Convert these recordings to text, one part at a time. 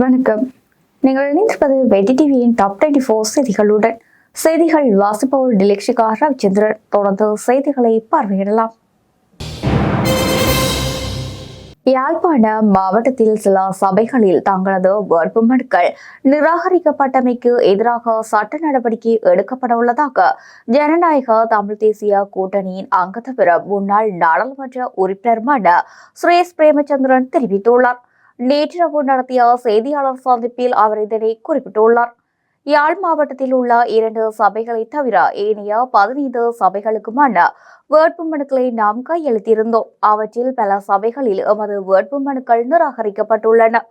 வணக்கம். நீங்கள் இணைந்திருப்பது வெட்டி டிவியின் டாப் டுவெண்ட்டி ஃபோர் செய்திகளுடன். செய்திகள் வாசிப்பவர் டிலக்ஷிகா ரவிச்சந்திரன். தொடர்ந்து செய்திகளை பார்வையிடலாம். யாழ்ப்பாண மாவட்டத்தில் சில சபைகளில் தங்களது வேட்புமனுக்கள் நிராகரிக்கப்பட்டமைக்கு எதிராக சட்ட நடவடிக்கை எடுக்கப்பட உள்ளதாக ஜனநாயக தமிழ் தேசிய கூட்டணியின் அங்கத்தவர முன்னாள் நாடாளுமன்ற உறுப்பினருமான சுரேஷ் பிரேமச்சந்திரன் தெரிவித்துள்ளார். நேற்றிரவு நடத்திய செய்தியாளர் சந்திப்பில் அவர் இதனை குறிப்பிட்டுள்ளார். யாழ் மாவட்டத்தில் உள்ள இரண்டு சபைகளை தவிர ஏனைய பதினைந்து சபைகளுக்குமான வேட்புமனுக்களை நாம் கையெழுத்திருந்தோம் அவற்றில் பல சபைகளில் எமது வேட்புமனுக்கள் நிராகரிக்கப்பட்டுள்ளன.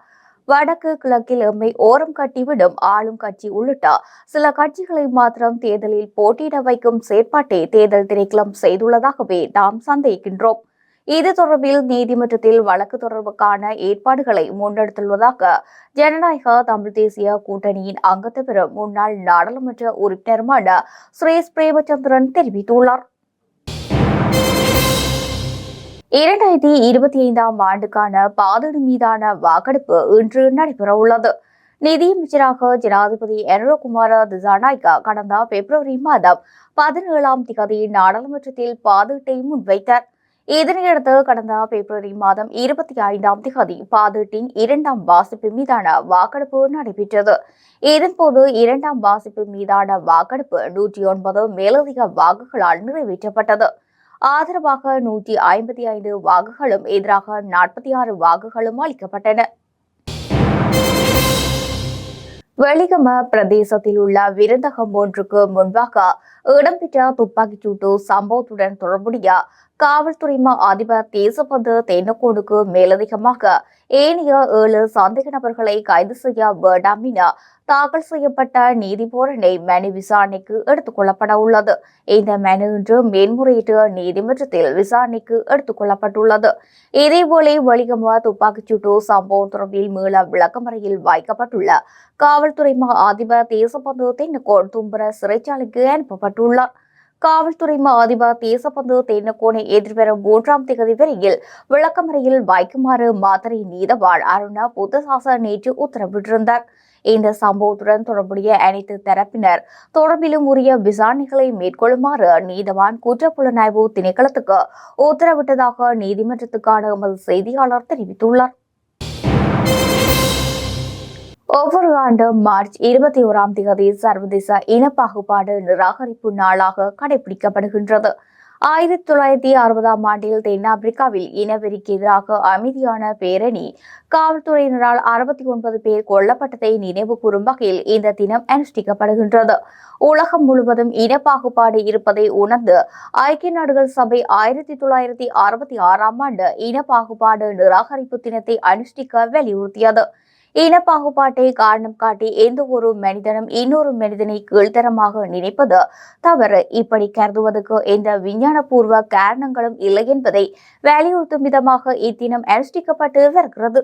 வடக்கு கிழக்கில் எம்மை ஓரம் கட்டிவிடும் ஆளும் கட்சி உள்ளிட்ட சில கட்சிகளை மாத்திரம் தேர்தலில் போட்டியிட வைக்கும் செயற்பாட்டை தேர்தல் திணைக்களம் செய்துள்ளதாகவே நாம் சந்தேகிக்கின்றோம். இது தொடர்பில் நீதிமன்றத்தில் வழக்கு தொடர்புக்கான ஏற்பாடுகளை முன்னெடுத்துள்ளதாக ஜனநாயக தமிழ் தேசிய கூட்டணியின் அங்கத்து பெறும் முன்னாள் நாடாளுமன்ற உறுப்பினருமான சுரேஷ் பிரேமச்சந்திரன் தெரிவித்துள்ளார். இரண்டாயிரத்தி இருபத்தி ஐந்தாம் ஆண்டுக்கான பாதடு மீதான வாக்கெடுப்பு இன்று நடைபெறவுள்ளது. நிதியமைச்சராக ஜனாதிபதி என்ரோகுமார திசாநாயக்கா கடந்த பிப்ரவரி மாதம் பதினேழாம் திகதி நாடாளுமன்றத்தில் பாதீட்டை முன்வைத்தார். இதனையடுத்து கடந்த பிப்ரவரி மாதம் இருபத்தி ஐந்தாம் திகதி பாதீட்டின் இரண்டாம் வாசிப்பு மீதான வாக்கெடுப்பு நடைபெற்றது. இதன்போது இரண்டாம் வாசிப்பு மீதான வாக்கெடுப்பு நூற்றி ஒன்பது மேலதிக வாக்குகளால் நிறைவேற்றப்பட்டது. ஆதரவாக நூற்றி ஐம்பத்தி ஐந்து வாக்குகளும் எதிராக நாற்பத்தி ஆறு வாக்குகளும் அளிக்கப்பட்டன. வெளிகம பிரதேசத்தில் உள்ள விருந்தகம் ஒன்றுக்கு முன்பாக இடம்பெற்ற துப்பாக்கிச்சூட்டு சம்பவத்துடன் தொடர்புடைய காவல்துறை மா அதிபர் தேசபந்து தென்னக்கோடுக்கு மேலதிகமாக ஏனைய ஏழு சந்தேக நபர்களை கைது செய்ய வேண்டாம் என தாக்கல் செய்யப்பட்ட நீதிபூரணை மனு விசாரணைக்கு எடுத்துக் கொள்ளப்பட உள்ளது. இந்த மனு இன்று மேன்முறையீட்டு நீதிமன்றத்தில் விசாரணைக்கு எடுத்துக் கொள்ளப்பட்டுள்ளது. இதேபோல வெளிகம துப்பாக்கிச்சூட்டு சம்பவம் தொடர்பில் மீள விளக்கமறையில் வைக்கப்பட்டுள்ள காவல்துறை மா அதிபர் தேசபந்து தென்னக்கோடு தும்பர சிறைச்சாலைக்கு அனுப்பப்பட்டுள்ளார். காவல்துறை மா அதிபர் தேசபந்து தென்னக்கோனை எதிர்வரும் மூன்றாம் திகதி வரையில் விளக்கமறையில் வைக்குமாறு மாத்தறை நீதவான் அருணா புத்தசாசன் நேற்று உத்தரவிட்டிருந்தார். இந்த சம்பவத்துடன் தொடர்புடைய அனைத்து தரப்பினர் தொடர்பிலும் உரிய விசாரணைகளை மேற்கொள்ளுமாறு நீதவான் குற்றப்புலனாய்வு திணைக்களத்துக்கு உத்தரவிட்டதாக நீதிமன்றத்துக்கான எமது செய்தியாளர் தெரிவித்துள்ளார். ஒவ்வொரு ஆண்டும் மார்ச் இருபத்தி ஓராம் தேதி சர்வதேச இனப்பாகுபாடு நிராகரிப்பு நாளாக கடைபிடிக்கப்படுகின்றது. ஆயிரத்தி தொள்ளாயிரத்தி அறுபதாம் ஆண்டில் தென்னாப்பிரிக்காவில் இனவெறிக்கு எதிராக அமைதியான பேரணி காவல்துறையினரால் அறுபத்தி ஒன்பது பேர் கொல்லப்பட்டதை நினைவு கூறும் வகையில் இந்த தினம் அனுஷ்டிக்கப்படுகின்றது. உலகம் முழுவதும் இனப்பாகுபாடு இருப்பதை உணர்ந்து ஐக்கிய நாடுகள் சபை ஆயிரத்தி தொள்ளாயிரத்தி அறுபத்தி ஆறாம் ஆண்டு இனப்பாகுபாடு நிராகரிப்பு தினத்தை அனுஷ்டிக்க வலியுறுத்தியது. இனப்பாகுபாட்டை காரணம் காட்டி எந்த ஒரு மனிதனும் இன்னொரு மனிதனை கீழ்த்தரமாக நினைப்பது தவறு. இப்படி கருதுவதற்கு எந்த விஞ்ஞானபூர்வ காரணங்களும் இல்லை என்பதை வலியுறுத்தும் விதமாக இத்தினம் அனுஷ்டிக்கப்பட்டு வருகிறது.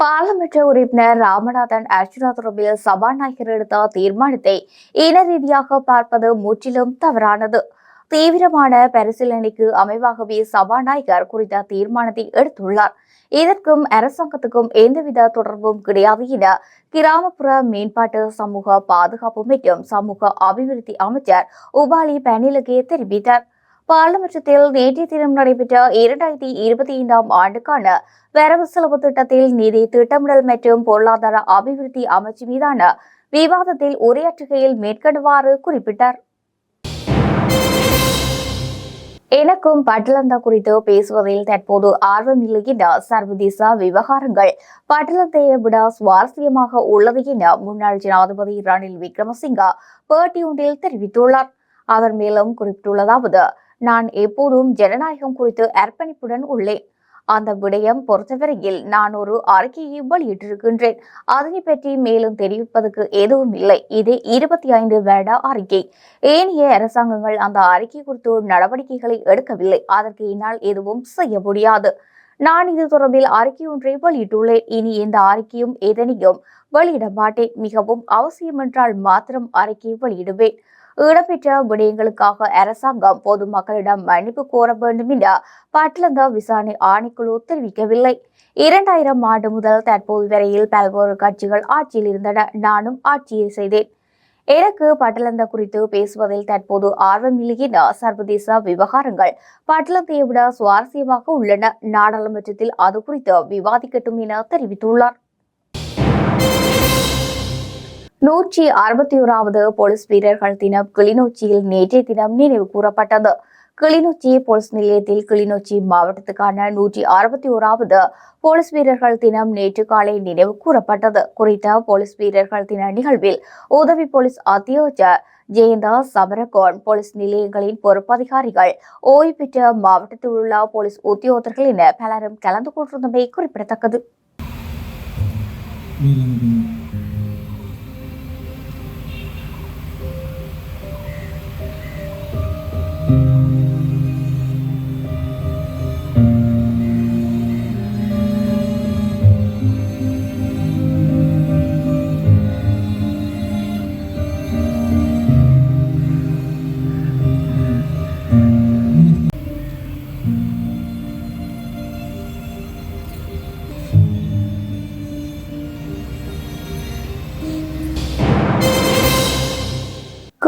பாராளுமன்ற உறுப்பினர் ராமநாதன் அர்ஜுனா தொடர்பில் சபாநாயகர் எடுத்த தீர்மானத்தை இன ரீதியாக பார்ப்பது முற்றிலும் தவறானது. தீவிரமான பரிசீலனைக்கு அமைவாகவே சபாநாயகர் குறித்த தீர்மானத்தை எடுத்துள்ளார். இதற்கும் அரசாங்கத்துக்கும் எந்தவித தொடர்பும் கிடையாது என கிராமப்புற மேம்பாட்டு சமூக பாதுகாப்பு மற்றும் சமூக அபிவிருத்தி அமைச்சர் உபாலி பனிலகே தெரிவித்தார். பாராளுமன்றத்தில் நேற்றைய தினம் நடைபெற்ற இரண்டாயிரத்தி இருபத்தி ஐந்தாம் ஆண்டுக்கான வரவு செலவு திட்டத்தில் நிதி திட்டமிடல் மற்றும் பொருளாதார அபிவிருத்தி அமைச்சு மீதான விவாதத்தில் உரையாற்றுகையில் மேற்கண்டவாறு குறிப்பிட்டார். எனக்கும் பட்டலந்தா குறித்து பேசுவதில் தற்போது ஆர்வம் இல்லை என சர்வதேச விவகாரங்கள். பட்டலந்தையை விட சுவாரஸ்யமாக உள்ளது என முன்னாள் ஜனாதிபதி ரணில் விக்ரமசிங்கா பேட்டியொன்றில் தெரிவித்துள்ளார். அவர் மேலும் குறிப்பிட்டுள்ளதாவது நான் எப்போதும் ஜனநாயகம் குறித்து அர்ப்பணிப்புடன் உள்ளேன். அந்த விடயம் பொறுத்தவரையில் நான் ஒரு அறிக்கையை வெளியிட்டிருக்கின்றேன். அதனை பற்றி மேலும் தெரிவிப்பதற்கு எதுவும் இல்லை. இது இருபத்தி ஐந்து வருட அறிக்கை. ஏனைய அரசாங்கங்கள் அந்த அறிக்கை குறித்து நடவடிக்கைகளை எடுக்கவில்லை. அதற்கு என்னால் எதுவும் செய்ய முடியாது. நான் இது தொடர்பில் அறிக்கை ஒன்றை வெளியிட்டுள்ளேன். இனி இந்த அறிக்கையும் எதனையும் வெளியிட மாட்டேன். மிகவும் அவசியம் என்றால் மாத்திரம் அறிக்கை வெளியிடுவேன். இடம்பெற்ற விடயங்களுக்காக அரசாங்கம் பொதுமக்களிடம் மன்னிப்பு கோர வேண்டும் என பட்லந்த விசாரணை ஆணைக்குழு தெரிவிக்கவில்லை. இரண்டாயிரம் ஆண்டு முதல் தற்போது வரையில் பல்வேறு கட்சிகள் ஆட்சியில் இருந்தன. நானும் ஆட்சியை செய்தேன். எனக்கு பட்டலந்த குறித்து பேசுவதில் தற்போது ஆர்வம் இல்லையென சர்வதேச விவகாரங்கள் பட்டலந்தையை விட சுவாரஸ்யமாக உள்ளன. நாடாளுமன்றத்தில் அது குறித்து விவாதிக்கட்டும் என தெரிவித்துள்ளார். நூற்றி அறுபத்தி ஓராவது போலீஸ் வீரர்கள் தினம் கிளிநொச்சியில் நேற்றைய தினம் நினைவு கூறப்பட்டது. கிளிநொச்சி போலீஸ் நிலையத்தில் கிளிநொச்சி மாவட்டத்துக்கான நூற்றி அறுபத்தி ஓராவது போலீஸ் வீரர்கள் தினம் நேற்று காலை நினைவு கூறப்பட்டது. குறித்த போலீஸ் வீரர்கள் தின நிகழ்வில் உதவி போலீஸ் அத்தியோஜர் ஜெயந்தா சமரகோன் போலீஸ் நிலையங்களின் பொறுப்பதிகாரிகள் ஓய்வு பெற்ற மாவட்டத்தில் உள்ள போலீஸ் உத்தியோகர்கள் என பலரும் கலந்து கொண்டிருந்தமை குறிப்பிடத்தக்கது.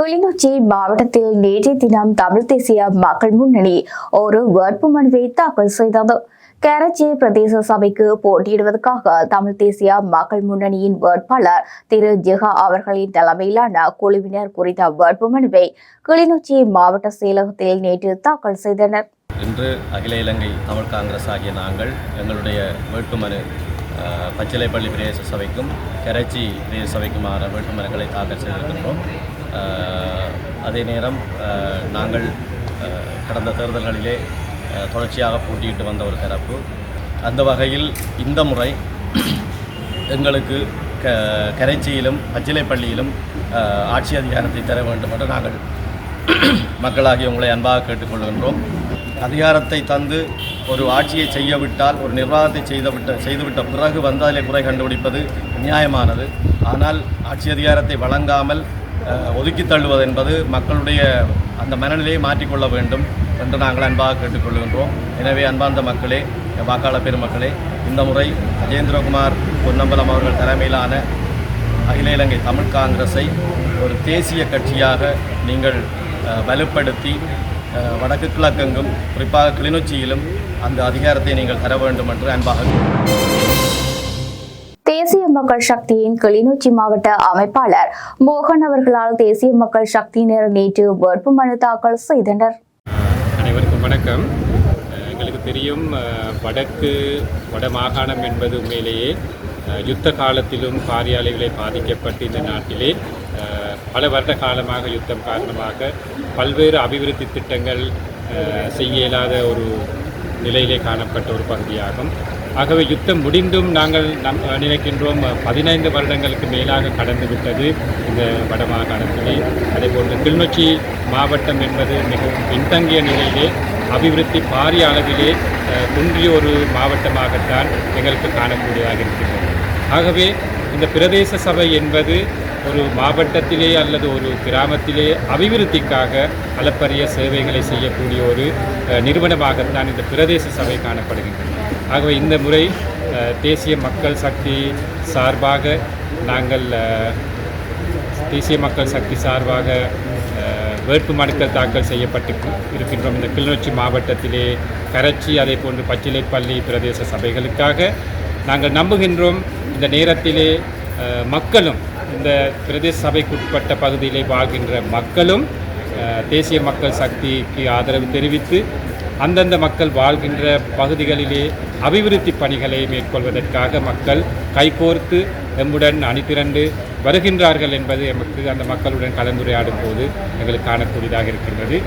கிளிநொச்சி மாவட்டத்தில் நேற்றைய தினம் தமிழ் தேசிய மக்கள் முன்னணி ஒரு வேட்புமனுவை தாக்கல் செய்தது. கரச்சி பிரதேச சபைக்கு போட்டியிடுவதற்காக தமிழ் தேசிய மக்கள் முன்னணியின் வேட்பாளர் திரு ஜெகா அவர்களின் தலைமையிலான குழுவினர் குறித்த வேட்புமனுவை கிளிநொச்சி மாவட்ட செயலகத்தில் நேற்று தாக்கல் செய்தனர். இன்று அகில இலங்கை தமிழ் காங்கிரஸ் ஆகிய நாங்கள் எங்களுடைய வேட்புமனு பச்சிலைப்பள்ளி பிரதேச சபைக்கும் கரச்சி பிரதேச சபைக்குமான வேட்புமனுக்களை தாக்கல் செய்திருக்கின்றோம். அதே நேரம் நாங்கள் கடந்த தேர்தல்களிலே தொடர்ச்சியாக போட்டியிட்டு வந்த ஒரு தரப்பு அந்த வகையில் இந்த முறை எங்களுக்கு க கரைச்சியிலும் பச்சிலைப்பள்ளியிலும் ஆட்சி அதிகாரத்தை தர வேண்டும் என்று நாங்கள் மக்களாகிய உங்களை அன்பாக கேட்டுக்கொள்கின்றோம். அதிகாரத்தை தந்து ஒரு ஆட்சியை செய்யவிட்டால் ஒரு நிர்வாகத்தை செய்துவிட்ட செய்துவிட்ட பிறகு வந்து அதிலே குறை கண்டுபிடிப்பது நியாயமானது. ஆனால் ஆட்சி அதிகாரத்தை வழங்காமல் ஒதுக்கி தள்ளுவது என்பது மக்களுடைய அந்த மனநிலையை மாற்றிக்கொள்ள வேண்டும் என்று நாங்கள் அன்பாக கேட்டுக்கொள்கின்றோம். எனவே அன்பார்ந்த மக்களே வாக்காளர் பெருமக்களே இந்த முறை அஜேந்திரகுமார் பொன்னம்பலம் அவர்கள் தலைமையிலான அகில இலங்கை தமிழ் காங்கிரஸை ஒரு தேசிய கட்சியாக நீங்கள் வலுப்படுத்தி வடக்கு கிழக்கெங்கும் குறிப்பாக கிளிநொச்சியிலும் அந்த அதிகாரத்தை நீங்கள் தர வேண்டும் என்று அன்பாக தேசிய மக்கள் சக்தியின் கிளிநொச்சி மாவட்ட அமைப்பாளர் மோகன் அவர்களால் தேசிய மக்கள் சக்தியினர் நேற்று வேட்புமனு தாக்கல் செய்தனர். அனைவருக்கும் வணக்கம். எங்களுக்கு தெரியும் வடக்கு வட மாகாணம் என்பது உண்மையிலேயே யுத்த காலத்திலும் காரியாலயங்களை பாதிக்கப்பட்டு இந்த நாட்டிலே பல வருட காலமாக யுத்தம் காரணமாக பல்வேறு அபிவிருத்தி திட்டங்கள் செய்ய இயலாத ஒரு நிலையிலே காணப்பட்ட ஒரு பகுதியாகும். ஆகவே யுத்தம் முடிந்தும் நாங்கள் நம் நினைக்கின்றோம் பதினைந்து வருடங்களுக்கு மேலாக கடந்து விட்டது இந்த வடமாகாணத்திலே. அதேபோன்று கிளிநொச்சி மாவட்டம் என்பது மிகவும் பின்தங்கிய நிலையிலே அபிவிருத்தி பாரிய அளவிலே குன்றிய ஒரு மாவட்டமாகத்தான் எங்களுக்கு காணக்கூடியதாக இருக்கின்றது. ஆகவே இந்த பிரதேச சபை என்பது ஒரு மாவட்டத்திலே அல்லது ஒரு கிராமத்திலே அபிவிருத்திக்காக அளப்பரிய சேவைகளை செய்யக்கூடிய ஒரு நிறுவனமாகத்தான் இந்த பிரதேச சபை காணப்படுகின்றன ஆகவே இந்த முறை தேசிய மக்கள் சக்தி சார்பாக நாங்கள் தேசிய மக்கள் சக்தி சார்பாக வேட்பு மனுக்கள் தாக்கல் செய்யப்பட்டு இருக்கின்றோம். இந்த கிளிநொச்சி மாவட்டத்திலே கரச்சி அதே போன்று பச்சிலைப்பள்ளி பிரதேச சபைகளுக்காக நாங்கள் நம்புகின்றோம். இந்த நேரத்திலே மக்களும் இந்த பிரதேச சபைக்குட்பட்ட பகுதியிலே வாழ்கின்ற மக்களும் தேசிய மக்கள் சக்திக்கு ஆதரவு தெரிவித்து அந்தந்த மக்கள் வாழ்கின்ற பகுதிகளிலே அபிவிருத்தி பணிகளை மேற்கொள்வதற்காக மக்கள் கைகோர்த்து எம்முடன் அணிதிரண்டு வருகின்றார்கள் என்பது எமக்கு அந்த மக்களுடன் கலந்துரையாடும் போது எங்களுக்கு காணக்கூடியதாக இருக்கின்றது.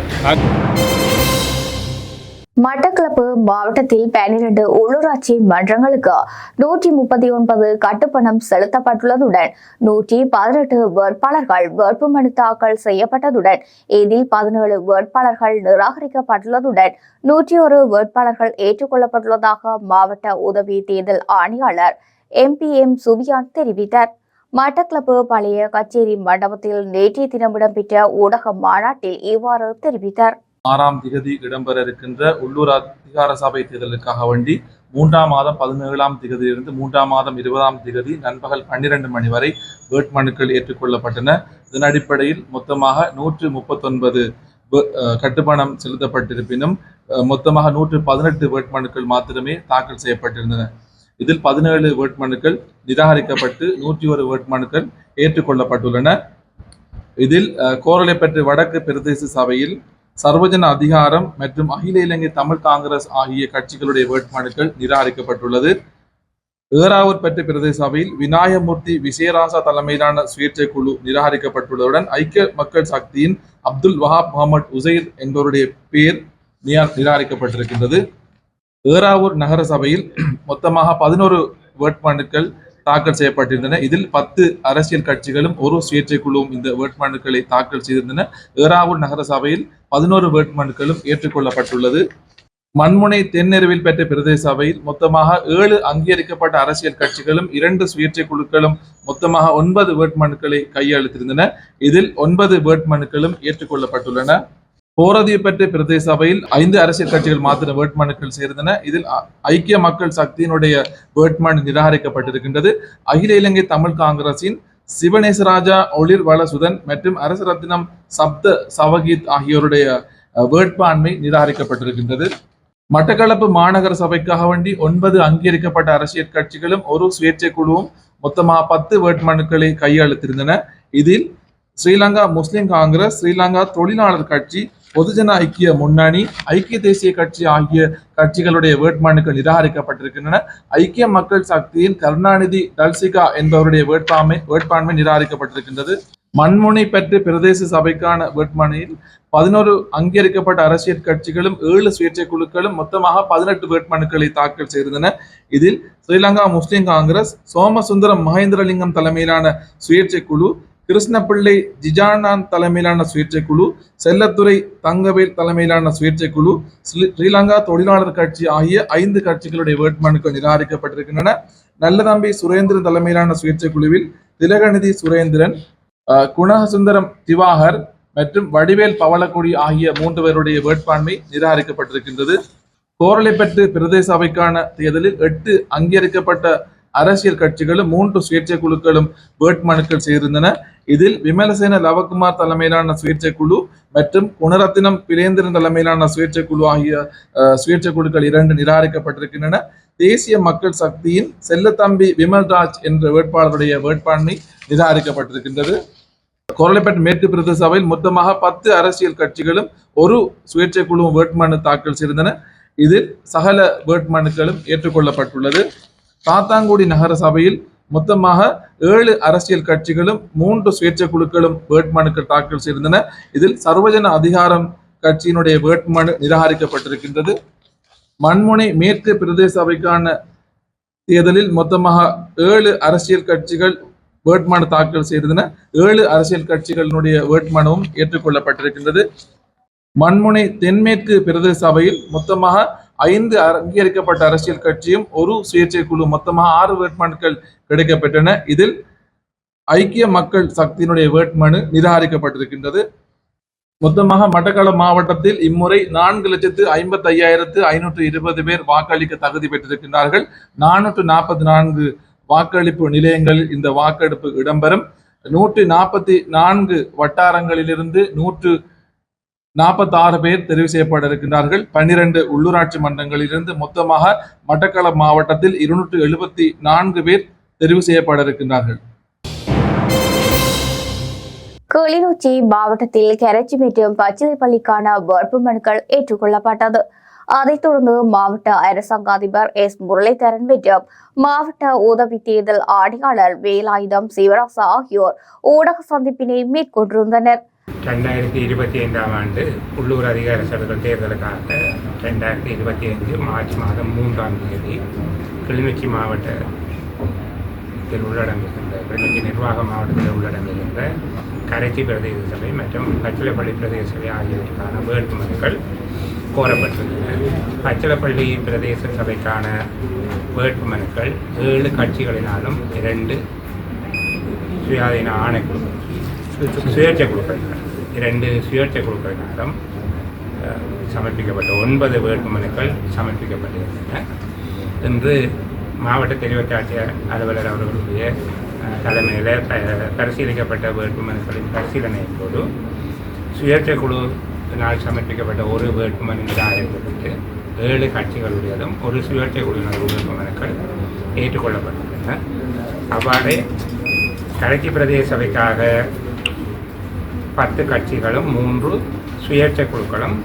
மட்டக்களப்பு மாவட்டத்தில் பன்னிரண்டு உள்ளூராட்சி மன்றங்களுக்கு நூற்றி முப்பத்தி ஒன்பது கட்டுப்பணம் செலுத்தப்பட்டுள்ளதுடன் நூற்றி பதினெட்டு வேட்பாளர்கள் வேட்புமனு தாக்கல் செய்யப்பட்டதுடன் இதில் பதினேழு வேட்பாளர்கள் நிராகரிக்கப்பட்டுள்ளதுடன் நூற்றி ஒரு வேட்பாளர்கள் ஏற்றுக்கொள்ளப்பட்டுள்ளதாக மாவட்ட உதவி தேர்தல் ஆணையாளர் எம் பி எம் சுபியான் தெரிவித்தார். மட்டக்களப்பு பழைய கச்சேரி மண்டபத்தில் நேற்றைய தினம் இடம்பெற்ற ஊடக மாநாட்டில் இவ்வாறு தெரிவித்தார். ஆறாம் திகதி இடம்பெற இருக்கின்ற உள்ளூர் அதிகார சபை தேர்தலுக்காக வேண்டி மூன்றாம் மாதம் பதினேழாம் திகதியிலிருந்து மூன்றாம் மாதம் இருபதாம் திகதி நண்பகல் பன்னிரண்டு மணி வரை வேட்புமனுக்கள் ஏற்றுக்கொள்ளப்பட்டன. இதன் அடிப்படையில் மொத்தமாக நூற்று முப்பத்தொன்பது அஹ் கட்டுப்பணம் செலுத்தப்பட்டிருப்பினும் அஹ் மொத்தமாக நூற்று பதினெட்டு வேட்புமனுக்கள் மாத்திரமே தாக்கல் செய்யப்பட்டிருந்தன. இதில் பதினேழு வேட்புமனுக்கள் நிராகரிக்கப்பட்டு நூற்றி ஒரு வேட்புமனுக்கள் ஏற்றுக்கொள்ளப்பட்டுள்ளன. இதில் அஹ், கோரளைப்பற்று வடக்கு பிரதேச சபையில் சர்வஜன அதிகாரம் மற்றும் அகில இலங்கை தமிழ் காங்கிரஸ் ஆகிய கட்சிகளுடைய வேட்புமனுக்கள் நிராகரிக்கப்பட்டுள்ளது. ஏறாவூர் பெற்ற பிரதேச சபையில் விநாயகமூர்த்தி விசயராசா தலைமையிலான சுயேட்சை குழு நிராகரிக்கப்பட்டுள்ளதுடன் ஐக்கிய மக்கள் சக்தியின் அப்துல் வஹாப் முகமது உசைர் என்பவருடைய பெயர் நிராகரிக்கப்பட்டிருக்கின்றது. ஏறாவூர் நகர சபையில் மொத்தமாக பதினோரு வேட்புமனுக்கள் தாக்கல் செய்யப்பட்டிருந்தன. இதில் பத்து அரசியல் கட்சிகளும் ஒரு சுயேட்சை குழுவும் இந்த வேட்புமனுக்களை தாக்கல் செய்திருந்தன. ஏறாவூர் நகர சபையில் பதினோரு வேட்புமனுக்களும் ஏற்றுக்கொள்ளப்பட்டுள்ளது. மண்முனை தென்னெருவில் பெற்ற பிரதேச சபையில் மொத்தமாக ஏழு அங்கீகரிக்கப்பட்ட அரசியல் கட்சிகளும் இரண்டு சுயேட்சை குழுக்களும் மொத்தமாக ஒன்பது வேட்புமனுக்களை கையளித்திருந்தன. இதில் ஒன்பது வேட்புமனுக்களும் ஏற்றுக்கொள்ளப்பட்டுள்ளன. போரதியப்பட்ட பிரதேச சபையில் ஐந்து அரசியல் கட்சிகள் மாத்திரம் வேட்புமனுக்கள் சேர்ந்தன. இதில் ஐக்கிய மக்கள் சக்தியினுடைய வேட்புமனு நிராகரிக்கப்பட்டிருக்கின்றது. அகில இலங்கை தமிழ் காங்கிரசின் சிவநேசராஜா ஒளிர் வளசுதன் மற்றும் அரச ரத்தினம் சப்த சவகீத் ஆகியோருடைய வேட்பாண்மை நிராகரிக்கப்பட்டிருக்கின்றது. மட்டக்களப்பு மாநகர சபைக்காக வேண்டி ஒன்பது அங்கீகரிக்கப்பட்ட அரசியல் கட்சிகளும் ஒரு சுயேட்சை குழுவும் மொத்தமாக பத்து வேட்புமனுக்களை கையெழுத்திருந்தன இதில் ஸ்ரீலங்கா முஸ்லிம் காங்கிரஸ் ஸ்ரீலங்கா தொழிலாளர் கட்சி பொதுஜன ஐக்கிய முன்னணி ஐக்கிய தேசிய கட்சி ஆகிய கட்சிகளுடைய வேட்புமனுக்கள் நிராகரிக்கப்பட்டிருக்கின்றன. ஐக்கிய மக்கள் சக்தியின் கருணாநிதி டல்சிகா என்பவருடைய வேட்பாண்மை வேட்பாண்மை நிராகரிக்கப்பட்டிருக்கின்றது. மண்முனை பெற்று பிரதேச சபைக்கான வேட்புமனையில் பதினோரு அங்கீகரிக்கப்பட்ட அரசியல் கட்சிகளும் ஏழு சுயேட்சை குழுக்களும் மொத்தமாக பதினெட்டு வேட்புமனுக்களை தாக்கல் செய்திருந்தன. இதில் ஸ்ரீலங்கா முஸ்லிம் காங்கிரஸ் சோமசுந்தரம் மகேந்திரலிங்கம் தலைமையிலான சுயேட்சை குழு கிருஷ்ணபிள்ளை ஜிஜானான் தலைமையிலான சுயேட்சை குழு செல்லத்துறை தங்கவேல் தலைமையிலான சுயேட்சை குழு ஸ்ரீலங்கா தொழிலாளர் கட்சி ஆகிய ஐந்து கட்சிகளுடைய வேட்புமனுக்கள் நிராகரிக்கப்பட்டிருக்கின்றன. நல்லதம்பி சுரேந்திரன் தலைமையிலான சுயேட்சை குழுவில் திலகநிதி சுரேந்திரன் குணசுந்தரம் திவாகர் மற்றும் வடிவேல் பவளக்குடி ஆகிய மூன்று பேருடைய வேட்பாண்மை நிராகரிக்கப்பட்டிருக்கின்றது. கோரளைப்பற்று பிரதேச அவைக்கான தேர்தலில் எட்டு அங்கீகரிக்கப்பட்ட அரசியல் கட்சிகளும் மூன்று சுயேட்சை குழுக்களும் வேட்புமனுக்கள் செய்திருந்தன. இதில் விமலசேன லவகுமார் தலைமையிலான சுயேட்சை குழு மற்றும் குணரத்தினம் பிரேந்திரன் தலைமையிலான சுயேட்சை குழு ஆகிய சுயேட்சை குழுக்கள் இரண்டு நிராகரிக்கப்பட்டிருக்கின்றன. தேசிய மக்கள் சக்தியின் செல்லத்தம்பி விமல்ராஜ் என்ற வேட்பாளருடைய வேட்பாண்மை நிராகரிக்கப்பட்டிருக்கின்றது. கோரளைப்பேட் மேற்கு பிரதேச சபையில் மொத்தமாக பத்து அரசியல் கட்சிகளும் ஒரு சுயேட்சை குழுவும் வேட்புமனு தாக்கல் செய்திருந்தன. இதில் சகல வேட்புமனுக்களும் ஏற்றுக்கொள்ளப்பட்டுள்ளது. காத்தாங்குடி நகர சபையில் மொத்தமாக ஏழு அரசியல் கட்சிகளும் மூன்று சுயேட்சை குழுக்களும் வேட்புமனுக்கள் தாக்கல் செய்திருந்தன. இதில் சர்வஜன அதிகாரம் கட்சியினுடைய வேட்புமனு நிராகரிக்கப்பட்டிருக்கின்றது. மண்முனை மேற்கு பிரதேச சபைக்கான தேர்தலில் மொத்தமாக ஏழு அரசியல் கட்சிகள் வேட்புமனு தாக்கல் செய்திருந்தன. ஏழு அரசியல் கட்சிகளினுடைய வேட்புமனுவும் ஏற்றுக்கொள்ளப்பட்டிருக்கின்றது. மண்முனை தென்மேற்கு பிரதேச சபையில் மொத்தமாக ஐந்து அங்கீகரிக்கப்பட்ட அரசியல் கட்சியும் ஒரு சுயேட்சை குழு மொத்தமாக ஆறு வேட்புமனுக்கள் கிடைக்கப்பெற்றன இதில் ஐக்கிய மக்கள் சக்தியினுடைய வேட்புமனு நிராகரிக்கப்பட்டிருக்கின்றது. மொத்தமாக மட்டக்களப்பு மாவட்டத்தில் இம்முறை நான்கு லட்சத்து ஐம்பத்தி ஐயாயிரத்து ஐநூற்று இருபது பேர் வாக்களிக்க தகுதி பெற்றிருக்கின்றார்கள். நானூற்று நாற்பத்தி நான்கு வாக்களிப்பு நிலையங்களில் இந்த வாக்கெடுப்பு இடம்பெறும். நூற்றி நாற்பத்தி நான்கு வட்டாரங்களிலிருந்து நூற்று நாற்பத்தாறு பேர் தெரிவு செய்யப்பட இருக்கின்றார்கள் பன்னிரண்டு உள்ளூராட்சி மன்றங்களிலிருந்து மொத்தமாக மட்டக்களப்பு மாவட்டத்தில் இருநூற்று எழுபத்தி நான்கு பேர் தெரிவு செய்யப்பட இருக்கின்றார்கள் கிளிநொச்சி மாவட்டத்தில் கரைச்சி மற்றும் பச்சிலைப்பள்ளிக்கான வேட்புமனுக்கள் ஏற்றுக்கொள்ளப்பட்டது. அதைத் தொடர்ந்து மாவட்ட அரசாங்க அதிபர் எஸ் முரளிதரன் மற்றும் மாவட்ட உதவி தேர்தல் ஆணையாளர் வேலாயுதம் சிவராசா ஆகியோர் ஊடக சந்திப்பினை மேற்கொண்டிருந்தனர். ரெண்டாயிரத்தி இருபத்தி ஐந்தாம் ஆண்டு உள்ளூர் அதிகார சபைகள் தேர்தலுக்காக ரெண்டாயிரத்தி இருபத்தி ஐந்து மார்ச் மாதம் மூன்றாம் தேதி கிளிநொச்சி மாவட்டத்தில் உள்ளடங்குகின்ற கிளிநொச்சி நிர்வாக மாவட்டத்தில் உள்ளடங்குகின்ற கரைச்சி பிரதேச சபை மற்றும் பச்சிலப்பள்ளி பிரதேச சபை ஆகியவற்றுக்கான வேட்புமனுக்கள் கோரப்பட்டுள்ளன. பச்சிலப்பள்ளி பிரதேச சபைக்கான வேட்புமனுக்கள் ஏழு கட்சிகளினாலும் இரண்டு சுயாதீன ஆணைக்குழு சுயேட்சை குழுக்கள். இரண்டு சுயேட்சை குழுக்களினாலும் சமர்ப்பிக்கப்பட்ட ஒன்பது வேட்புமனுக்கள் சமர்ப்பிக்கப்பட்டிருந்தன. இன்று மாவட்ட தெரிவட்ட ஆட்சியர் அலுவலர் அவர்களுடைய தலைமையில் பரிசீலிக்கப்பட்ட வேட்புமனுக்களின் பரிசீலனையின் போது சுயேட்சை குழுனால் சமர்ப்பிக்கப்பட்ட ஒரு வேட்புமனு நிராகரிக்கப்பட்டு ஏழு கட்சிகளுடையதும் ஒரு சுயேட்சை குழுவினர் வேட்புமனுக்கள் ஏற்றுக்கொள்ளப்பட்டுள்ளன. அவ்வாறே கடைச்சி பிரதேச சபைக்காக பத்து கட்சிகளும் மூன்று சுயேட்சை குழுக்களும்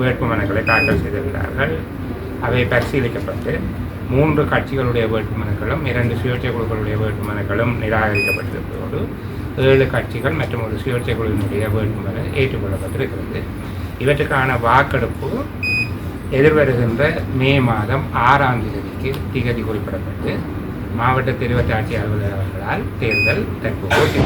வேட்புமனுக்களை தாக்கல் செய்திருந்தார்கள் அவை பரிசீலிக்கப்பட்டு மூன்று கட்சிகளுடைய வேட்புமனுக்களும் இரண்டு சுயேட்சை குழுக்களுடைய வேட்புமனுக்களும் நிராகரிக்கப்பட்டிருப்பதோடு ஏழு கட்சிகள் மற்றும் ஒரு சுயேட்சை குழுவினுடைய வேட்புமனு ஏற்றுக்கொள்ளப்பட்டிருக்கிறது. இவற்றுக்கான வாக்கெடுப்பு எதிர்வருகின்ற மே மாதம் ஆறாம் தேதிக்கு திகதி குறிப்பிடப்பட்டு மாவட்ட தெரிவத்தாட்சி அலுவலர்களால் தேர்தல் தற்போது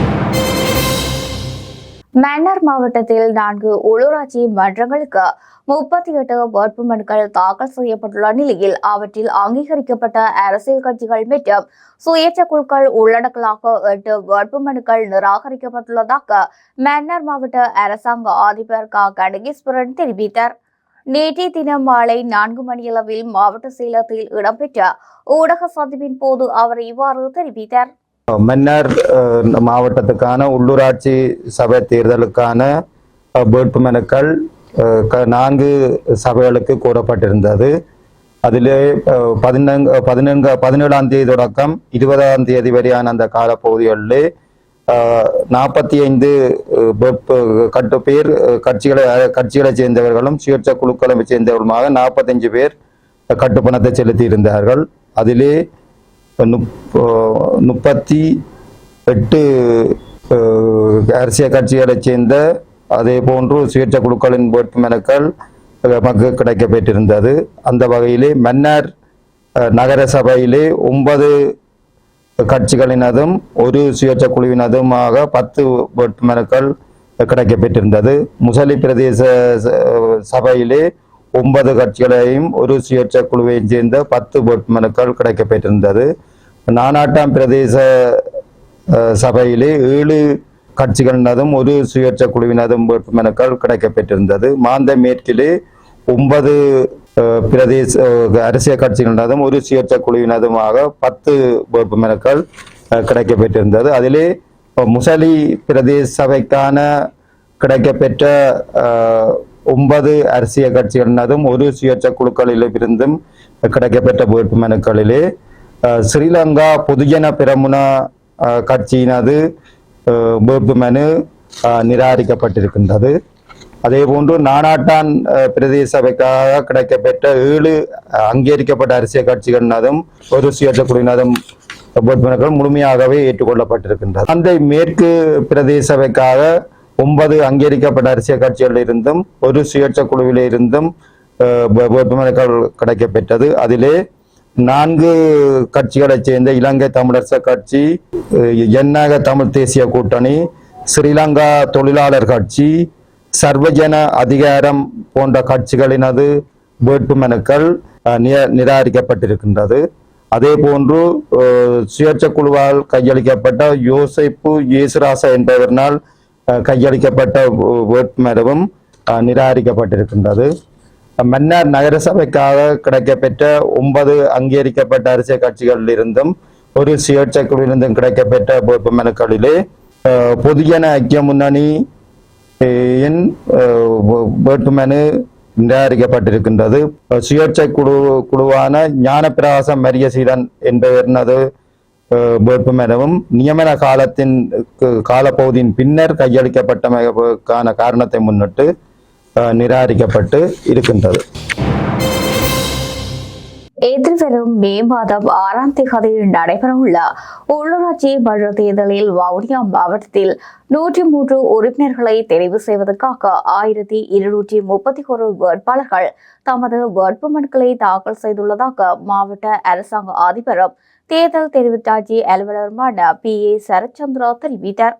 மன்னார் மாவட்டத்தில் நான்கு உள்ளூராட்சி மன்றங்களுக்கு முப்பத்தி எட்டு வேட்புமனுக்கள் தாக்கல் செய்யப்பட்டுள்ள நிலையில் அவற்றில் அங்கீகரிக்கப்பட்ட அரசியல் கட்சிகள் மற்றும் சுயேட்சை குழுக்கள் உள்ளடக்கலாக எட்டு வேட்புமனுக்கள் நிராகரிக்கப்பட்டுள்ளதாக மன்னார் மாவட்ட அரசாங்க அதிபர் க. கனகேஸ்வரன் தெரிவித்தார். நேற்றைய தினம் மாலை நான்கு மணியளவில் மாவட்ட செயலகத்தில் இடம்பெற்ற ஊடக சந்திப்பின் போது அவர் இவ்வாறு தெரிவித்தார். மன்னார் மாவட்டத்துக்கான உள்ளூராட்சி சபை தேர்தலுக்கான அஹ், வேட்புமனுக்கள் க- நான்கு சபைகளுக்கு கூறப்பட்டிருந்தது அதிலே அஹ், பதினங்க பதினங்க பதினேழாம் தேதி தொடக்கம் இருபதாம் தேதி வரையான அந்த காலப்பகுதிகளிலே நாற்பத்தி ஐந்து வேட்பு கட்டு பேர் கட்சிகளை கட்சிகளைச் சேர்ந்தவர்களும் சுயேட்சை குழுக்களை சேர்ந்தவர்களுமாக நாற்பத்தஞ்சு பேர் கட்டுப்பணத்தை செலுத்தி இருந்தார்கள் அதிலே முப்பத்தி எட்டு அரசியல் கட்சிகளைச் சேர்ந்த அதே போன்று சுயேட்சை குழுக்களின் வேட்புமனுக்கள் நமக்கு கிடைக்கப்பெற்றிருந்தது. அந்த வகையிலே மன்னார் நகர சபையிலே ஒன்பது கட்சிகளினதும் ஒரு சுயேட்சை குழுவினதுமாக பத்து வேட்புமனுக்கள் கிடைக்கப்பெற்றிருந்தது. முசலி பிரதேச ச- சபையிலே ஒன்பது கட்சிகளையும் ஒரு சுயேட்சை குழுவையும் சேர்ந்த பத்து வேட்புமனுக்கள் கிடைக்கப்பெற்றிருந்தது. நானாட்டாம் பிரதேச சபையிலே ஏழு கட்சிகளினதும் ஒரு சுயேட்சை குழுவினதும் வேட்புமனுக்கள் கிடைக்கப்பெற்றிருந்தது. மாந்த மேற்கிலே ஒன்பது பிரதேச அரசியல் கட்சிகளினதும் ஒரு சுயேட்சை குழுவினதுமாக பத்து வேட்புமனுக்கள் கிடைக்கப்பெற்றிருந்தது. அதிலே முசலி பிரதேச சபைக்கான கிடைக்கப்பெற்ற ஒன்பது அரசியல் கட்சிகளினதும் ஒரு சுயேட்சை குழுக்களிலிருந்தும் கிடைக்கப்பெற்ற வேட்பு மனுக்களிலே ஸ்ரீலங்கா பொதுஜன பிரமுன கட்சியினது வேட்பு மனு நிராகரிக்கப்பட்டிருக்கின்றது. அதே போன்று நானாட்டான் பிரதேச சபைக்காக கிடைக்கப்பெற்ற ஏழு அங்கீகரிக்கப்பட்ட அரசியல் கட்சிகளினதும் ஒரு சுயேட்சை குழுவினதும் வேட்புமனுக்கள் முழுமையாகவே ஏற்றுக்கொள்ளப்பட்டிருக்கின்றது. அந்த மேற்கு பிரதேச சபைக்காக ஒன்பது அங்கீகரிக்கப்பட்ட அரசியல் கட்சிகளில் இருந்தும் ஒரு சுயேட்சை குழுவிலிருந்தும் வேட்புமனுக்கள் கிடைக்கப்பெற்றது. அதிலே நான்கு கட்சிகளைச் சேர்ந்த இலங்கை தமிழரசு கட்சி அஹ், தமிழ் தேசிய கூட்டணி ஸ்ரீலங்கா தொழிலாளர் கட்சி சர்வஜன அதிகாரம் போன்ற கட்சிகளினது வேட்புமனுக்கள் நிராகரிக்கப்பட்டிருக்கின்றது. அதே போன்று சுயேட்சை குழுவால் கையளிக்கப்பட்ட யோசிப்பு இயேசுராசா என்பவரினால் கையளிக்கப்பட்ட வேட்புமனுவும் நிராகரிக்கப்பட்டிருக்கின்றது. மன்னார் நகரசபைக்காக கிடைக்கப்பெற்ற ஒன்பது அங்கீகரிக்கப்பட்ட அரசியல் கட்சிகளிலிருந்தும் ஒரு சுயேட்சைக்குழுவிலிருந்தும் கிடைக்கப்பெற்ற வேட்புமனுக்களிலே பொதுஜன ஐக்கிய முன்னணி என் வேட்புமனு நிராகரிக்கப்பட்டிருக்கின்றது. சுயேட்சை குழு குழுவான ஞானப்பிரகாசம் மரியசீலன் என்பவரினது அஹ், நியமன காலத்தின் காலப்பகுதியின் பின்னர் கையளிக்கப்பட்டமைக்கான காரணத்தை முன்னிட்டு நிராகரிக்கப்பட்டு இருக்கின்றது. எதிர்வரும் மே மாதம் ஆறாம் தேதியில் நடைபெறவுள்ள உள்ளூராட்சி மன்ற தேர்தலில் வவுனியா மாவட்டத்தில் நூற்றி மூன்று உறுப்பினர்களை தெரிவு செய்வதற்காக ஆயிரத்தி இருநூற்றி முப்பத்தி ஒரு வேட்பாளர்கள் தமது வேட்புமனுக்களை தாக்கல் செய்துள்ளதாக மாவட்ட அரசாங்க அதிபரும் தேர்தல் தெரிவித்தாட்சி அலுவலருமான பி. ஏ. சரச்சந்திரா தெரிவித்தார்.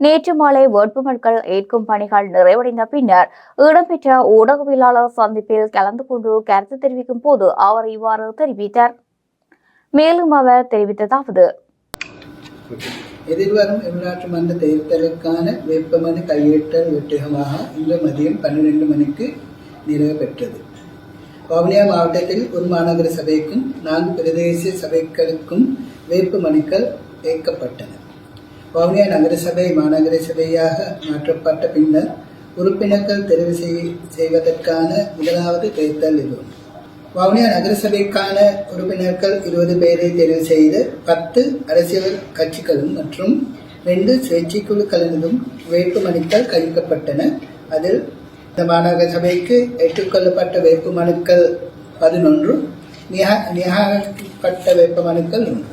நேற்று மாலை வேட்புமனுக்கள் ஏற்கும் பணிகள் நிறைவடைந்த பின்னர் இடம்பெற்ற ஊடகவியலாளர் சந்திப்பில் கலந்து கொண்டு கருத்து தெரிவிக்கும் போது அவர் இவ்வாறு தெரிவித்தார். மேலும் அவர் தெரிவித்ததாவது எதிர்வரும் உள்ளாட்சி மன்ற தேர்தலுக்கான வேட்புமனு கையேற்றல் வெற்றிகமாக இன்று மதியம் பன்னிரண்டு மணிக்கு நிறைவு பெற்றது. வவுனியா மாவட்டத்தில் ஒரு மாநகர சபைக்கும் நான்கு பிரதேச சபைகளுக்கும் வேட்பு மனுக்கள் ஏற்கப்பட்டன. வவுனியா நகர சபை மாநகர சபையாக மாற்றப்பட்ட பின்னர் உறுப்பினர்கள் தெரிவு செய்- செய்வதற்கான முதலாவது தேர்தல் இது. வவுனியா நகரசபைக்கான உறுப்பினர்கள் இருபது பேரை தெரிவு செய்து பத்து அரசியல் கட்சிகளும் மற்றும் ரெண்டு சுயேட்சை குழுக்களினதும் வேட்புமனுக்கள் கழிக்கப்பட்டன. அதில் இந்த மாநகர சபைக்கு ஏற்றுக்கொள்ளப்பட்ட வேட்புமனுக்கள் பதினொன்று நியாகப்பட்ட நிராகரிக்கப்பட்ட வேட்புமனுக்கள் ஒன்று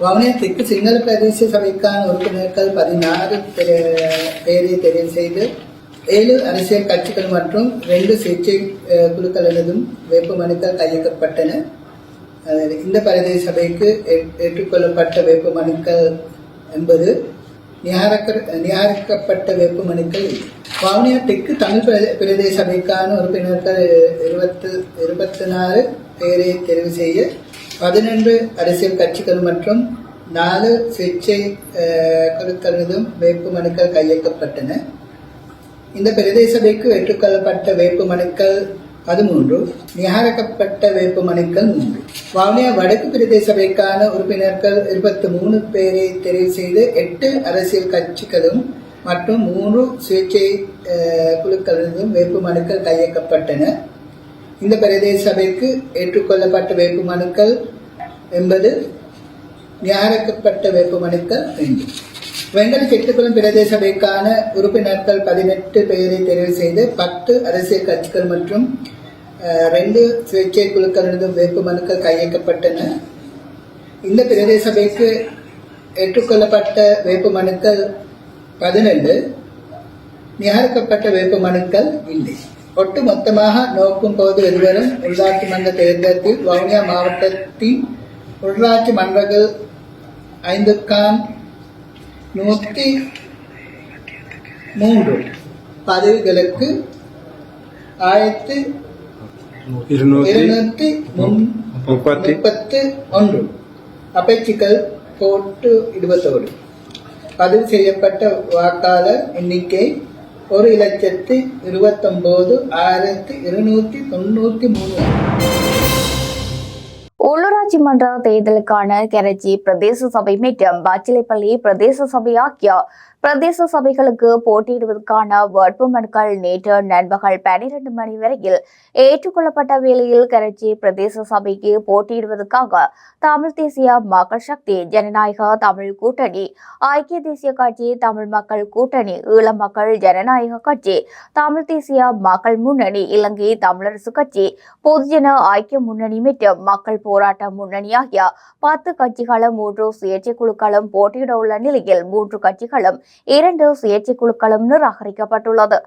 வவுனியத்திற்கு சிங்கள பிரதேச சபைக்கான உறுப்பினர்கள் பதினாறு பேரை தெரிவு செய்து ஏழு அரசியல் கட்சிகள் மற்றும் ரெண்டு சுயேட்சை குழுக்களினதும் குழுக்களினதும் வேட்புமனுக்கள் கையகப்பட்டன. இந்த பிரதேச சபைக்கு ஏற்றுக்கொள்ளப்பட்ட ஏற்றுக்கொள்ளப்பட்ட வேட்புமனுக்கள் என்பது நியாரக்க நியாரிக்கப்பட்ட வேட்புமனுக்கள் இல்லை. வவுனியா தெற்கு தமிழ் பிரதே- பிரதேச சபைக்கான உறுப்பினர்கள் இருபத்து இருபத்தி நாலு பேரை தெரிவு செய்ய பதினொன்று அரசியல் கட்சிகள் மற்றும் நாலு சிகிச்சை அஹ், வேட்புமனுக்கள் கையகப்பட்டன இந்த பிரதேச சபைக்கு ஏற்றுக்கொள்ளப்பட்ட வேட்புமனுக்கள் பதிமூன்று நிராகரிக்கப்பட்ட வேட்புமனுக்கள் மூன்று. வவுனியா வடக்கு பிரதேச சபைக்கான உறுப்பினர்கள் இருபத்தி மூணு பேரை தெரிவு செய்து எட்டு அரசியல் கட்சிகளும் மற்றும் மூன்று சுயேட்சை குழுக்களிலும் வேட்புமனுக்கள் கையகப்பட்டன. இந்த பிரதேச சபைக்கு ஏற்றுக்கொள்ளப்பட்ட வேட்புமனுக்கள் என்பது நியாரக்கப்பட்ட வேட்புமனுக்கள் ரெண்டு வெங்கட செட்டுக்குளம் பிரதேச சபைக்கான உறுப்பினர்கள் பதினெட்டு பேரை தெரிவு செய்து பத்து அரசியல் கட்சிகள் மற்றும் ரெண்டு சுயேட்சை குழுக்களிடம் வேட்புமனுக்கள் கையகப்பட்டன இந்த பிரதேச சபைக்கு ஏற்றுக்கொள்ளப்பட்ட வேட்புமனுக்கள் பதினெண்டு. நிராகரிக்கப்பட்ட வேட்புமனுக்கள் இல்லை. ஒட்டு மொத்தமாக நோக்கும் போது எதிர்வரும் உள்ளாட்சி மன்ற தேர்தலில் வவுனியா மாவட்டத்தின் உள்ளாட்சி மன்றங்கள் ஐந்துக்கான் நூற்றி மூன்று பதவிகளுக்கு ஆயிரத்தி முன்- முப்பத்தி முப்பத்து ஒன்று. அப்பேட்சிகள் போட்டு இருபத்தோரு. பதிவு செய்யப்பட்ட வாக்காளர் எண்ணிக்கை ஒரு லட்சத்து இருபத்தொன்பது ஆயிரத்தி இருநூற்றி தொண்ணூற்றி மூணு. உள்ளூராட்சி மன்ற தேர்தலுக்கான கரச்சி பிரதேச சபை மற்றும் பாச்சிலைப்பள்ளி பிரதேச சபை ஆகிய பிரதேச சபைகளுக்கு போட்டியிடுவதற்கான வேட்புமனுக்கள் நேற்று நண்பகல் பனிரெண்டு மணி வரையில் ஏற்றுக்கொள்ளப்பட்ட வேளையில் கரச்சி பிரதேச சபைக்கு போட்டியிடுவதற்காக தமிழ் தேசிய மக்கள் சக்தி ஜனநாயக தமிழ் கூட்டணி ஐக்கிய தேசிய கட்சி தமிழ் மக்கள் கூட்டணி ஈழ மக்கள் ஜனநாயக கட்சி தமிழ் தேசிய மக்கள் முன்னணி இலங்கை தமிழரசு கட்சி பொதுஜன ஐக்கிய முன்னணி மற்றும் மக்கள் போராட்ட முன்னணி ஆகிய பத்து கட்சிகளும் மூன்று சுயேட்சை குழுக்களும் போட்டியிட உள்ள நிலையில் மூன்று கட்சிகளும் இரண்டு சுயேட்சை குழுக்களும் நிராகரிக்கப்பட்டுள்ளது.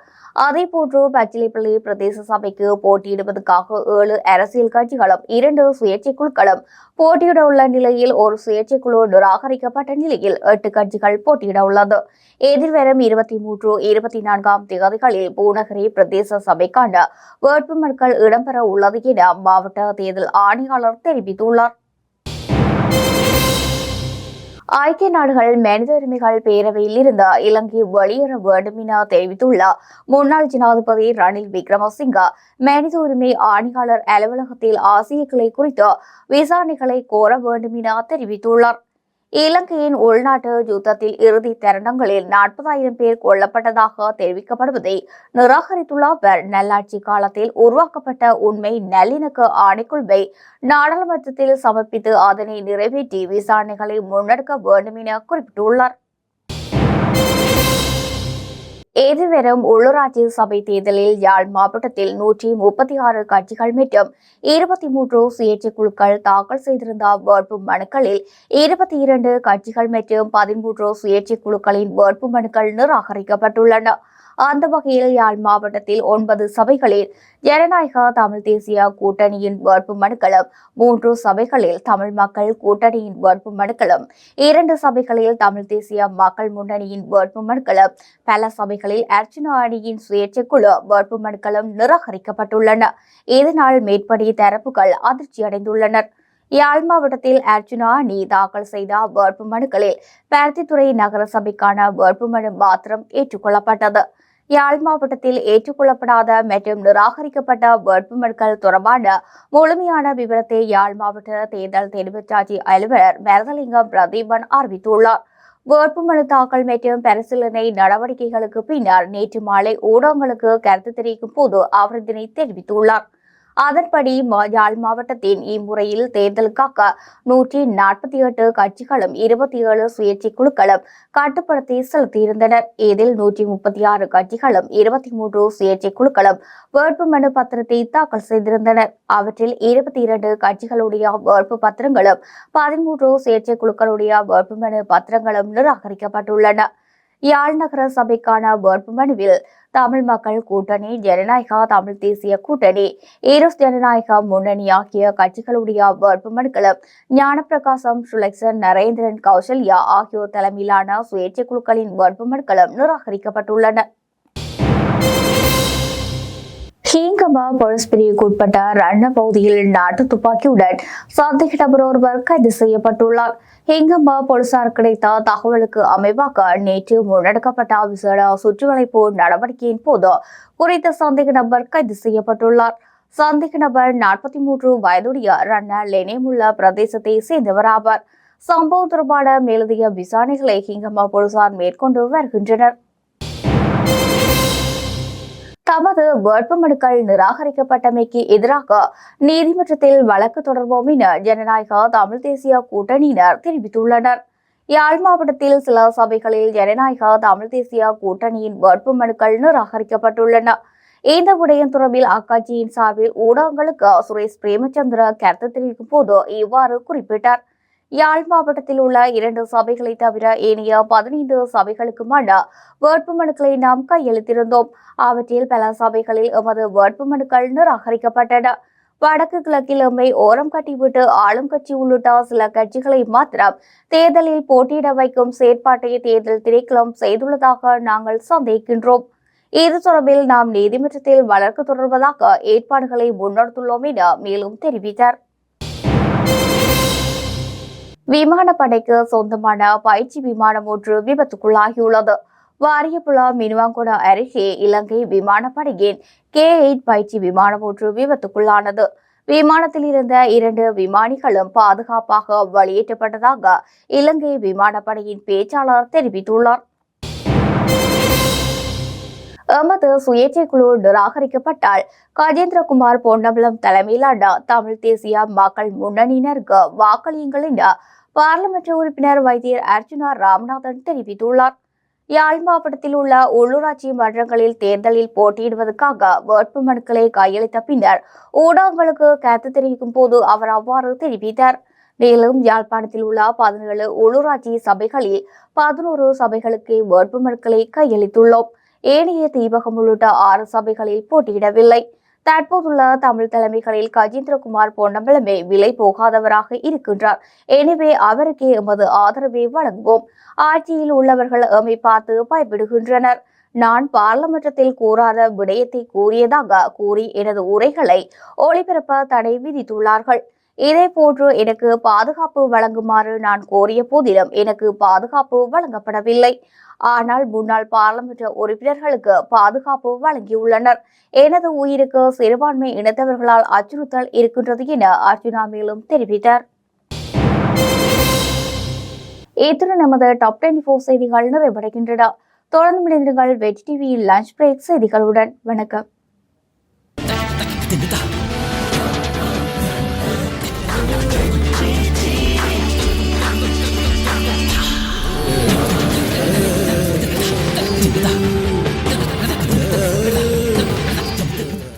அதேபோன்று பச்சிலைப்பள்ளி பிரதேச சபைக்கு போட்டியிடுவதற்காக ஏழு அரசியல் கட்சிகளும் இரண்டு சுயேட்சை குழுக்களும் போட்டியிட உள்ள நிலையில் ஒரு சுயேட்சை குழு நிராகரிக்கப்பட்ட நிலையில் எட்டு கட்சிகள் போட்டியிட உள்ளது. எதிர்வரும் இருபத்தி மூன்று இருபத்தி நான்காம் தேதிகளில் பூநகரி பிரதேச சபைக்கான வேட்புமனுக்கள் இடம்பெற உள்ளது என மாவட்ட தேர்தல் ஆணையாளர் தெரிவித்துள்ளார். ஐக்கிய நாடுகள் மனித உரிமைகள் பேரவையில் இருந்த இலங்கை வெளியேற வேண்டும் என தெரிவித்துள்ள முன்னாள் ஜனாதிபதி ரணில் விக்ரமசிங்க மனித உரிமை ஆணையாளர் அலுவலகத்தில் ஆசிய கிளை குறித்து விசாரணைகளை கோர வேண்டும் என தெரிவித்துள்ளார். இலங்கையின் உள்நாட்டு யுத்தத்தில் இறுதி தருணங்களில் நாற்பதாயிரம் பேர் கொல்லப்பட்டதாக தெரிவிக்கப்படுவதை நிராகரித்துள்ள அவர் நல்லாட்சி காலத்தில் உருவாக்கப்பட்ட உண்மை நல்லிணக்க ஆணைக்குழுவை நாடாளுமன்றத்தில் சமர்ப்பித்து அதனை நிறைவேற்றி விசாரணைகளை முன்னெடுக்க வேண்டும் என குறிப்பிட்டுள்ளார். எதிர்வரும் உள்ளூராட்சி சபை தேர்தலில் யாழ் மாவட்டத்தில் நூற்றி முப்பத்தி ஆறு கட்சிகள் மற்றும் இருபத்தி மூன்று சுயேட்சை குழுக்கள் தாக்கல் செய்திருந்த வேட்பு மனுக்களில் இருபத்தி இரண்டு கட்சிகள் மற்றும் பதிமூன்று சுயேட்சை குழுக்களின் வேட்பு மனுக்கள் நிராகரிக்கப்பட்டுள்ளன. அந்த வகையில் யாழ் மாவட்டத்தில் ஒன்பது சபைகளில் ஜனநாயக தமிழ் தேசிய கூட்டணியின் வேட்பு மனுக்களும் மூன்று சபைகளில் தமிழ் மக்கள் கூட்டணியின் வேட்பு மனுக்களும் இரண்டு சபைகளில் தமிழ் தேசிய மக்கள் முன்னணியின் வேட்பு மனுக்களும் பல சபைகளில் அர்ச்சனா அணியின் சுயேட்சை குழு வேட்பு மனுக்களும் நிராகரிக்கப்பட்டுள்ளன. இதனால் மேற்படி தரப்புகள் அதிர்ச்சியடைந்துள்ளனர். யாழ் மாவட்டத்தில் அர்ச்சுனா அணி தாக்கல் செய்த வேட்பு மனுக்களில் பருத்தித்துறை நகர சபைக்கான வேட்புமனு மாத்திரம் ஏற்றுக்கொள்ளப்பட்டது. யாழ் மாவட்டத்தில் ஏற்றுக்கொள்ளப்படாத மற்றும் நிராகரிக்கப்பட்ட வேட்புமனுக்கள் தொடர்பான முழுமையான விவரத்தை யாழ் மாவட்ட தேர்தல் தெளிவுச்சாட்சி அலுவலர் மரதலிங்கம் பிரதீபன் அறிவித்துள்ளார். வேட்புமனு தாக்கல் மற்றும் பரிசீலனை நடவடிக்கைகளுக்கு பின்னர் நேற்று மாலை ஊடகங்களுக்கு கருத்து தெரிவிக்கும் போது அவர் இதனை தெரிவித்துள்ளார். அதன்படி யாழ் மாவட்டத்தின் இம்முறையில் தேர்தலுக்காக நூற்றி நாற்பத்தி எட்டு கட்சிகளும் இருபத்தி ஏழு சுயேட்சை குழுக்களும் கட்டுப்படுத்தி செலுத்தியிருந்தனர். இதில் நூற்றி முப்பத்தி ஆறு கட்சிகளும் இருபத்தி மூன்று சுயேட்சை குழுக்களும் வேட்புமனு பத்திரத்தை தாக்கல் செய்திருந்தனர். அவற்றில் இருபத்தி இரண்டு கட்சிகளுடைய வேட்பு பத்திரங்களும் பதிமூன்று சுயேட்சை குழுக்களுடைய வேட்புமனு பத்திரங்களும் நிராகரிக்கப்பட்டுள்ளன. யாழ் நகர சபைக்கான வேட்புமனுவில் தமிழ் மக்கள் கூட்டணி ஜனநாயக தமிழ் தேசிய கூட்டணி ஈரோஸ் ஜனநாயக முன்னணி ஆகிய கட்சிகளுடைய வேட்புமனுக்களும் ஞானப்பிரகாசம் சுலெக்சன் நரேந்திரன் கௌசல்யா ஆகியோர் தலைமையிலான சுயேட்சை குழுக்களின் வேட்புமனுக்களும் நிராகரிக்கப்பட்டுள்ளன. கீங்கமா போலீஸ் பிரிவுக்குட்பட்ட ரண்ண பகுதியில் நாட்டு துப்பாக்கியுடன் சந்தேக நபர் ஒருவர் கைது செய்யப்பட்டுள்ளார். ஹிங்கம்பா போலீசார் கிடைத்த தகவலுக்கு அமைவாக நேற்று முன்னெடுக்கப்பட்ட விசேட சுற்றுவளைப்பு நடவடிக்கையின் போது குறித்த சந்தேக நபர் கைது செய்யப்பட்டுள்ளார். சந்தேக நபர் நாற்பத்தி மூன்று வயதுடைய ரண்ண லெனேமுள்ள பிரதேசத்தை சேர்ந்தவர் ஆவார். சம்பவம் தொடர்பான மேலதிக விசாரணைகளை ஹிங்கமா போலீசார் மேற்கொண்டு வருகின்றனர். தமது வேட்புமனுக்கள் நிராகரிக்கப்பட்டமைக்கு எதிராக நீதிமன்றத்தில் வழக்கு தொடர்வோம் என ஜனநாயக தமிழ் தேசிய கூட்டணியினர் தெரிவித்துள்ளனர். யாழ் மாவட்டத்தில் சில சபைகளில் ஜனநாயக தமிழ் தேசிய கூட்டணியின் வேட்புமனுக்கள் நிராகரிக்கப்பட்டுள்ளன. இந்த விடயம் தொடர்பில் அக்கட்சியின் சார்பில் ஊடகங்களுக்கு சுரேஷ் பிரேமச்சந்திர கருத்து தெரிவிக்கும் போது இவ்வாறு குறிப்பிட்டார். யாழ் மாவட்டத்தில் உள்ள இரண்டு சபைகளை தவிர ஏனைய பதினைந்து சபைகளுக்குமான வேட்புமனுக்களை நாம் கையெழுத்திருந்தோம். அவற்றில் பல சபைகளில் எமது வேட்புமனுக்கள் நிராகரிக்கப்பட்டன. வடக்கு கிழக்கில் எம்மை ஓரம் கட்டிவிட்டு ஆளும் கட்சி உள்ளிட்ட சில கட்சிகளை மாத்திரம் தேர்தலில் போட்டியிட வைக்கும் செயற்பாட்டை தேர்தல் திணைக்களம் செய்துள்ளதாக நாங்கள் சந்தேகிக்கின்றோம். இது தொடர்பில் நாம் நீதிமன்றத்தில் வழக்கு தொடர்வதாக ஏற்பாடுகளை முன்னெடுத்துள்ளோம் என மேலும் தெரிவித்தார். விமானப்படைக்கு சொந்தமான பயிற்சி விமானம் ஒன்று விபத்துக்குள்ளாகியுள்ளது. வாரியப்புலா மினுவாங்குடா அருகே இலங்கை விமானப்படையின் கே எயிட் பயிற்சி விமானம் ஒன்று விபத்துக்குள்ளானது. விமானத்தில் இருந்த இரண்டு விமானிகளும் பாதுகாப்பாக வெளியேற்றப்பட்டதாக இலங்கை விமானப்படையின் பேச்சாளர் தெரிவித்துள்ளார். எமது சுயேட்சை குழு நிராகரிக்கப்பட்டால் கஜேந்திரகுமார் பொன்னம்பலம் தலைமையிலான தமிழ் தேசிய மக்கள் முன்னணியினருக்கு வாக்களியுங்கள் என பாராளுமன்ற உறுப்பினர் வைத்தியர் அர்ஜுனா ராமநாதன் தெரிவித்துள்ளார். யாழ் மாவட்டத்தில் உள்ள உள்ளூராட்சி மன்றங்களில் தேர்தலில் போட்டியிடுவதற்காக வேட்புமனுக்களை கையளித்த பின்னர் ஊடகங்களுக்கு கருத்து தெரிவிக்கும் போது அவர் அவ்வாறு தெரிவித்தார். மேலும் யாழ்ப்பாணத்தில் உள்ள பதினேழு உள்ளூராட்சி சபைகளில் பதினோரு சபைகளுக்கு வேட்புமனுக்களை கையளித்துள்ளோம். ஏனைய தீபகம் உள்ளிட்ட ஆறு சபைகளில் போட்டியிடவில்லை. தற்போதுள்ள தமிழ் தலைமைகளில் கஜேந்திரகுமார் பொன்னம்பலமே விலை போகாதவராக இருக்கின்றார். எனவே அவருக்கே எமது ஆதரவை வழங்குவோம். ஆட்சியில் உள்ளவர்கள் எம்மை பார்த்து பயப்படுகின்றனர். நான் பாராளுமன்றத்தில் கூறாத விடயத்தை கூறியதாக கூறி எனது உரைகளை ஒளிபரப்ப தடை விதித்துள்ளார்கள். இதே போன்று எனக்கு பாதுகாப்பு வழங்குமாறு நான் கோரிய போதிலும் எனக்கு பாதுகாப்பு வழங்கப்படவில்லை. ஆனால் முன்னாள் பாராளுமன்ற உறுப்பினர்களுக்கு பாதுகாப்பு வழங்கியுள்ளனர். எனது உயிருக்கு சிறுபான்மை இனத்தவர்களால் அச்சுறுத்தல் இருக்கின்றது என அர்ஜுனா மேலும் தெரிவித்தார். இத்துடன் நமது டாப் டுவெண்டி ஃபோர் செய்திகள் நிறைவடைகின்றன. தொடர்ந்து இணைந்திருங்கள் வெஜ் டிவி லஞ்ச் பிரேக் செய்திகளுடன். வணக்கம். 真的。